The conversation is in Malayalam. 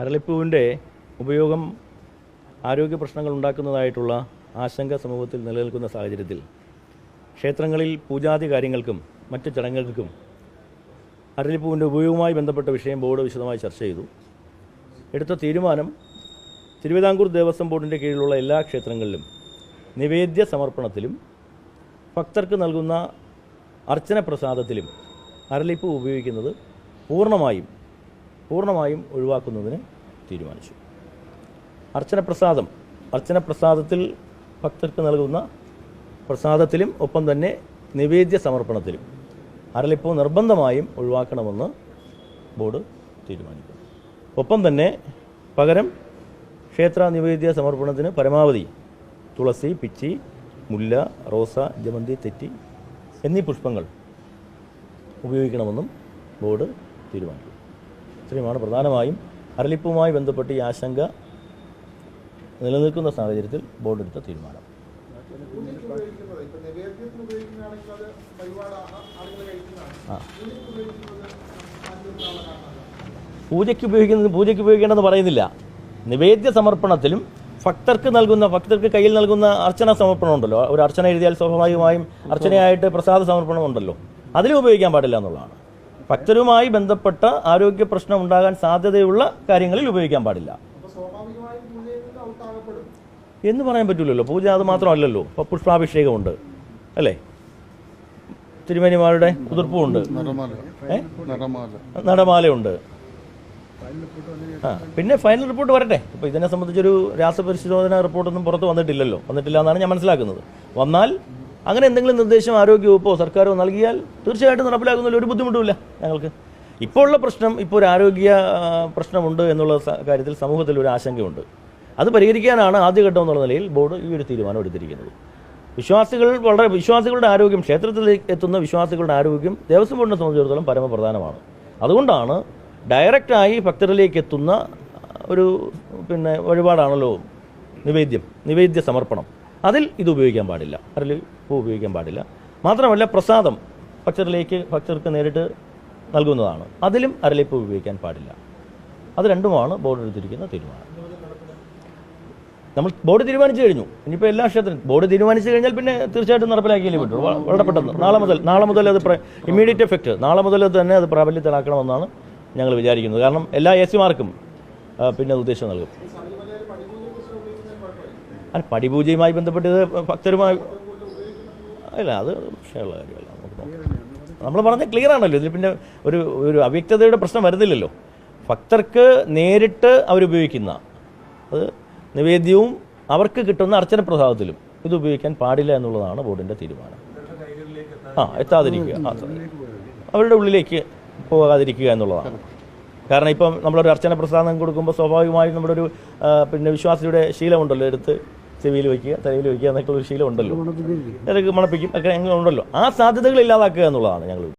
അരളിപ്പൂവിന്റെ ഉപയോഗം ആരോഗ്യ പ്രശ്നങ്ങൾ ഉണ്ടാക്കുന്നതായിട്ടുള്ള ആശങ്ക സമൂഹത്തിൽ നിലനിൽക്കുന്ന സാഹചര്യത്തിൽ ക്ഷേത്രങ്ങളിൽ പൂജാതി കാര്യങ്ങൾക്കും മറ്റ് ചടങ്ങുകൾക്കും അരളിപ്പൂവിന്റെ ഉപയോഗവുമായി ബന്ധപ്പെട്ട വിഷയം ബോർഡ് വിശദമായി ചർച്ച ചെയ്തു. എടുത്ത തീരുമാനം തിരുവിതാംകൂർ ദേവസ്വം ബോർഡിന്റെ കീഴിലുള്ള എല്ലാ ക്ഷേത്രങ്ങളിലും നിവേദ്യ സമർപ്പണത്തിലും ഭക്തർക്ക് നൽകുന്ന അർച്ചന പ്രസാദത്തിലും അരളിപ്പൂ ഉപയോഗിക്കുന്നത് പൂർണമായും പൂർണമായും ഒഴിവാക്കുന്നതിന് തീരുമാനിച്ചു. അർച്ചന പ്രസാദം അർച്ചന പ്രസാദത്തിൽ ഭക്തർക്ക് നൽകുന്ന പ്രസാദത്തിലും ഒപ്പം തന്നെ നിവേദ്യ സമർപ്പണത്തിലും അരളിപ്പൂ നിർബന്ധമായും ഒഴിവാക്കണമെന്ന് ബോർഡ് തീരുമാനിച്ചു ഒപ്പം തന്നെ പകരം ക്ഷേത്ര നിവേദ്യ സമർപ്പണത്തിന് പരമാവധി തുളസി പിച്ചി മുല്ല റോസ ജമന്തി തെറ്റി എന്നീ പുഷ്പങ്ങൾ ഉപയോഗിക്കണമെന്നും ബോർഡ് തീരുമാനിച്ചു ഇത്രയുമാണ്. പ്രധാനമായും അരളിപ്പുമായി ബന്ധപ്പെട്ട് ഈ ആശങ്ക നിലനിൽക്കുന്ന സാഹചര്യത്തിൽ ബോർഡ് എടുത്ത തീരുമാനം. പൂജയ്ക്ക് ഉപയോഗിക്കുന്നത് പൂജയ്ക്ക് ഉപയോഗിക്കേണ്ടെന്ന് പറയുന്നില്ല. നിവേദ്യ സമർപ്പണത്തിലും ഭക്തർക്ക് നൽകുന്ന ഭക്തർക്ക് കയ്യിൽ നൽകുന്ന അർച്ചന സമർപ്പണം ഉണ്ടല്ലോ. ഒരു അർച്ചന എഴുതിയാൽ സ്വാഭാവികമായും അർച്ചനയായിട്ട് പ്രസാദ സമർപ്പണം ഉണ്ടല്ലോ. അതിലും ഉപയോഗിക്കാൻ പാടില്ല എന്നുള്ളതാണ്. ഭക്തരുമായി ബന്ധപ്പെട്ട ആരോഗ്യ പ്രശ്നം ഉണ്ടാകാൻ സാധ്യതയുള്ള കാര്യങ്ങളിൽ ഉപയോഗിക്കാൻ പാടില്ല. എന്ന് പറയാൻ പറ്റില്ലല്ലോ പൂജ അത് മാത്രമല്ലല്ലോ. ഇപ്പോൾ പുഷ്പാഭിഷേകമുണ്ട്. അല്ലേ? തിരുമേനിമാരുടെ കുതിർപ്പുമുണ്ട് നടമാലയുണ്ട്. ആ പിന്നെ ഫൈനൽ റിപ്പോർട്ട് വരട്ടെ. ഇപ്പോൾ ഇതിനെ സംബന്ധിച്ചൊരു രാസപരിശോധന റിപ്പോർട്ടൊന്നും പുറത്ത് വന്നിട്ടില്ലല്ലോ. വന്നിട്ടില്ല എന്നാണ് ഞാൻ മനസ്സിലാക്കുന്നത്. വന്നാൽ അങ്ങനെ എന്തെങ്കിലും നിർദ്ദേശം ആരോഗ്യവകുപ്പോ സർക്കാരോ നൽകിയാൽ തീർച്ചയായിട്ടും നടപ്പിലാക്കുന്നതിൽ ഒരു ബുദ്ധിമുട്ടുമില്ല ഞങ്ങൾക്ക്. ഇപ്പോൾ ഉള്ള പ്രശ്നം ഇപ്പോൾ ഒരു ആരോഗ്യ പ്രശ്നമുണ്ട് എന്നുള്ള കാര്യത്തിൽ സമൂഹത്തിൽ ഒരു ആശങ്കയുണ്ട്. അത് പരിഹരിക്കാനാണ് ആദ്യഘട്ടം എന്നുള്ള നിലയിൽ ബോർഡ് ഈ ഒരു തീരുമാനം എടുത്തിരിക്കുന്നത്. വിശ്വാസികൾ വളരെ വിശ്വാസികളുടെ ആരോഗ്യം ക്ഷേത്രത്തിലേക്ക് എത്തുന്ന വിശ്വാസികളുടെ ആരോഗ്യം ദേവസ്വം ബോർഡിനെ സംബന്ധിച്ചിടത്തോളം പരമപ്രധാനമാണ്. അതുകൊണ്ടാണ് ഡയറക്റ്റായി ഭക്തരിലേക്ക് എത്തുന്ന ഒരു പിന്നെ വഴിപാടാണല്ലോ നിവേദ്യം നിവേദ്യ സമർപ്പണം. അതിൽ ഇത് ഉപയോഗിക്കാൻ പാടില്ല. അതിൽ പൂ ഉപയോഗിക്കാൻ പാടില്ല. മാത്രമല്ല പ്രസാദം ഭക്തരിലേക്ക് ഭക്തർക്ക് നേരിട്ട് നൽകുന്നതാണ്. അതിലും അരളിപ്പൂ ഉപയോഗിക്കാൻ പാടില്ല. അത് രണ്ടുമാണ് ബോർഡ് എടുത്തിരിക്കുന്ന തീരുമാനം. നമ്മൾ ബോർഡ് തീരുമാനിച്ചു കഴിഞ്ഞു. ഇനിയിപ്പോൾ എല്ലാ ക്ഷേത്രത്തിലും ബോർഡ് തീരുമാനിച്ചു കഴിഞ്ഞാൽ പിന്നെ തീർച്ചയായിട്ടും നടപ്പിലാക്കിയേ പറ്റുള്ളൂ വളരെ പെട്ടെന്ന്. നാളെ മുതൽ നാളെ മുതൽ അത് ഇമ്മീഡിയറ്റ് എഫക്റ്റ് നാളെ മുതൽ തന്നെ അത് പ്രാബല്യത്തിലാക്കണമെന്നാണ് ഞങ്ങൾ വിചാരിക്കുന്നത്. കാരണം എല്ലാ എ സിമാർക്കും പിന്നെ അത് ഉദ്ദേശം നൽകും. അല്ല പടിപൂജയുമായി ബന്ധപ്പെട്ട് ഇത് ഭക്തരുമായി അല്ല അത് വിഷയമുള്ള കാര്യമല്ല നമുക്ക് നമ്മൾ പറഞ്ഞ ക്ലിയർ ആണല്ലോ ഇതിൽ പിന്നെ ഒരു ഒരു അവ്യക്തതയുടെ പ്രശ്നം വരുന്നില്ലല്ലോ. ഭക്തർക്ക് നേരിട്ട് അവരുപയോഗിക്കുന്ന അത് നിവേദ്യവും അവർക്ക് കിട്ടുന്ന അർച്ചന പ്രസാദത്തിലും ഇത് ഉപയോഗിക്കാൻ പാടില്ല എന്നുള്ളതാണ് ബോർഡിന്റെ തീരുമാനം. ആ എത്താതിരിക്കുക അവരുടെ ഉള്ളിലേക്ക് പോകാതിരിക്കുക എന്നുള്ളതാണ്. കാരണം ഇപ്പം നമ്മളൊരു അർച്ചന പ്രസാദം കൊടുക്കുമ്പോൾ സ്വാഭാവികമായും നമ്മുടെ ഒരു പിന്നെ വിശ്വാസിയുടെ ശീലമുണ്ടല്ലോ എടുത്ത് ചെവിയിൽ വയ്ക്കുക തലയിൽ വയ്ക്കുക എന്നൊക്കെയുള്ള ഒരു ശീലം ഉണ്ടല്ലോ. മണപ്പിക്കും ഒക്കെ ഉണ്ടല്ലോ. ആ സാധ്യതകൾ ഇല്ലാതാക്കുക എന്നുള്ളതാണ് ഞങ്ങൾ